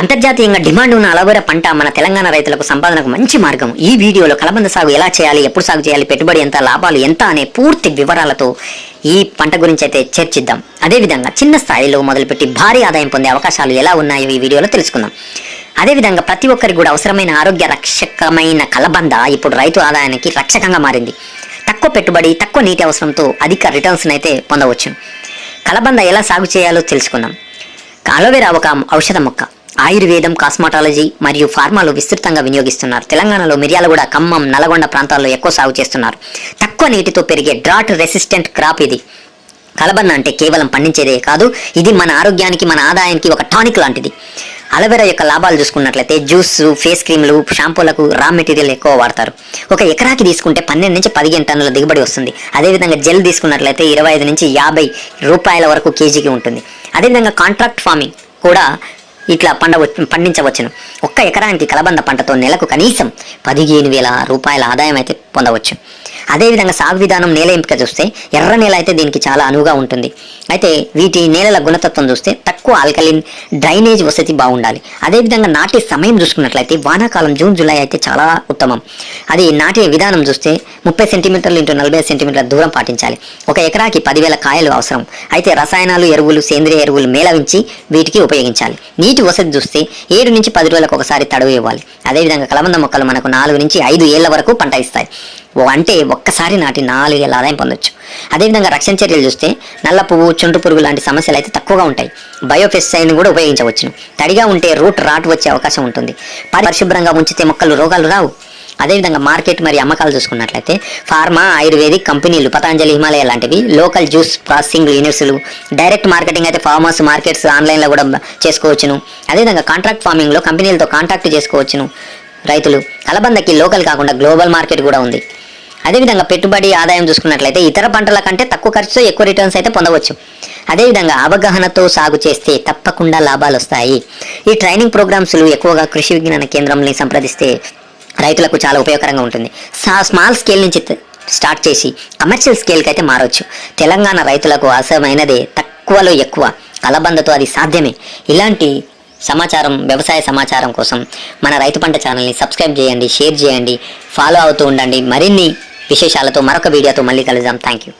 అంతర్జాతీయంగా డిమాండ్ ఉన్న అలవేరా పంట మన తెలంగాణ రైతులకు సంపాదనకు మంచి మార్గం. ఈ వీడియోలో కలబంద సాగు ఎలా చేయాలి ఎప్పుడు సాగు చేయాలి పెట్టుబడి ఎంత లాభాలు ఎంత అనే పూర్తి వివరాలతో ఈ పంట గురించి అయితే చర్చిద్దాం. అదేవిధంగా చిన్న స్థాయిలో మొదలుపెట్టి భారీ ఆదాయం పొందే అవకాశాలు ఎలా ఉన్నాయో ఈ వీడియోలో తెలుసుకుందాం. అదేవిధంగా ప్రతి ఒక్కరికి కూడా అవసరమైన ఆరోగ్య రక్షకమైన కలబంద ఇప్పుడు రైతు ఆదాయానికి రక్షకంగా మారింది. తక్కువ పెట్టుబడి తక్కువ నీటి అవసరంతో అధిక రిటర్న్స్ అయితే పొందవచ్చు. కలబంద ఎలా సాగు చేయాలో తెలుసుకుందాం. అలోవెరా ఒక ఔషధ మొక్క. ఆయుర్వేదం కాస్మాటాలజీ మరియు ఫార్మాలో విస్తృతంగా వినియోగిస్తున్నారు. తెలంగాణలో మిర్యాలగూడ ఖమ్మం నల్గొండ ప్రాంతాల్లో ఎక్కువ సాగు చేస్తున్నారు. తక్కువ నీటితో పెరిగే డ్రాట్ రెసిస్టెంట్ క్రాప్ ఇది. కలబంద అంటే కేవలం పండించేదే కాదు ఇది మన ఆరోగ్యానికి మన ఆదాయానికి ఒక టానిక్ లాంటిది. అలోవెరా యొక్క లాభాలు చూసుకున్నట్లయితే జ్యూస్ ఫేస్ క్రీమ్లు షాంపూలకు రా మెటీరియల్ ఎక్కువ వాడతారు. ఒక ఎకరాకి తీసుకుంటే పన్నెండు నుంచి పదిహేను టన్నుల దిగుబడి వస్తుంది. అదేవిధంగా జెల్ తీసుకున్నట్లయితే ఇరవై ఐదు నుంచి యాభై రూపాయల వరకు కేజీకి ఉంటుంది. అదేవిధంగా కాంట్రాక్ట్ ఫార్మింగ్ కూడా ఇట్లా పండ పండించవచ్చును. ఒక్క ఎకరానికి కలబంద పంటతో నెలకు కనీసం పదిహేను వేల రూపాయల ఆదాయం అయితే పొందవచ్చు. అదేవిధంగా సాగు విధానం నేల ఎంపిక చూస్తే ఎర్ర నేల అయితే దీనికి చాలా అనువుగా ఉంటుంది. అయితే వీటి నేలల గుణతత్వం చూస్తే తక్కువ ఆల్కలిన్ డ్రైనేజ్ వసతి బాగుండాలి. అదేవిధంగా నాటే సమయం చూసుకున్నట్లయితే వానాకాలం జూన్ జూలై అయితే చాలా ఉత్తమం. అది నాటే విధానం చూస్తే ముప్పై సెంటీమీటర్లు ఇంటూ నలభై సెంటీమీటర్ల దూరం పాటించాలి. ఒక ఎకరాకి పదివేల కాయలు అవసరం. అయితే రసాయనాలు ఎరువులు సేంద్రియ ఎరువులు మేళవించి వీటికి ఉపయోగించాలి. నీటి వసతి చూస్తే ఏడు నుంచి పది రోజులకు ఒకసారి తడవు ఇవ్వాలి అదేవిధంగా కలబంద మొక్కలు మనకు నాలుగు నుంచి ఐదు ఏళ్ళ వరకు పంట ఇస్తాయి. అంటే ఒక్కసారి నాటి నాలుగేళ్ళ ఆదాయం పొందొచ్చు. అదేవిధంగా రక్షణ చర్యలు చూస్తే నల్ల పువ్వు చుండ్రు పురుగు లాంటి సమస్యలు అయితే తక్కువగా ఉంటాయి. బయోపెస్టిసైడ్ని కూడా ఉపయోగించవచ్చును. తడిగా ఉంటే రూట్ రాట్ వచ్చే అవకాశం ఉంటుంది. పరిశుభ్రంగా ఉంచితే మొక్కలు రోగాలు రావు. అదేవిధంగా మార్కెట్ మరి అమ్మకాలు చూసుకున్నట్లయితే ఫార్మా ఆయుర్వేదిక్ కంపెనీలు పతాంజలి హిమాలయ లాంటివి లోకల్ జ్యూస్ ప్రాసెసింగ్ యూనిట్స్లు డైరెక్ట్ మార్కెటింగ్ అయితే ఫార్మర్స్ మార్కెట్స్ ఆన్లైన్లో కూడా చేసుకోవచ్చును. అదేవిధంగా కాంట్రాక్ట్ ఫార్మింగ్లో కంపెనీలతో కాంటాక్ట్ చేసుకోవచ్చును. రైతులు. కలబందకి లోకల్ కాకుండా గ్లోబల్ మార్కెట్ కూడా ఉంది. అదేవిధంగా పెట్టుబడి ఆదాయం చూసుకున్నట్లయితే ఇతర పంటల కంటే తక్కువ ఖర్చుతో ఎక్కువ రిటర్న్స్ అయితే పొందవచ్చు. అదేవిధంగా అవగాహనతో సాగు చేస్తే తప్పకుండా లాభాలు వస్తాయి. ఈ ట్రైనింగ్ ప్రోగ్రామ్స్లు ఎక్కువగా కృషి విజ్ఞాన కేంద్రంని సంప్రదిస్తే రైతులకు చాలా ఉపయోగకరంగా ఉంటుంది. సా- స్మాల్ స్కేల్ నుంచి స్టార్ట్ చేసి కమర్షియల్ స్కేల్కి అయితే మారవచ్చు తెలంగాణ రైతులకు అవసరమైనదే తక్కువలో ఎక్కువ. కలబందతో అది సాధ్యమే. ఇలాంటి సమాచారం వ్యవసాయ సమాచారం కోసం మన రైతు పంట ఛానల్ని సబ్స్క్రైబ్ చేయండి షేర్ చేయండి ఫాలో అవుతూ ఉండండి. మరిన్ని విశేషాలతో మరొక వీడియోతో మళ్ళీ కలుద్దాం. Thank you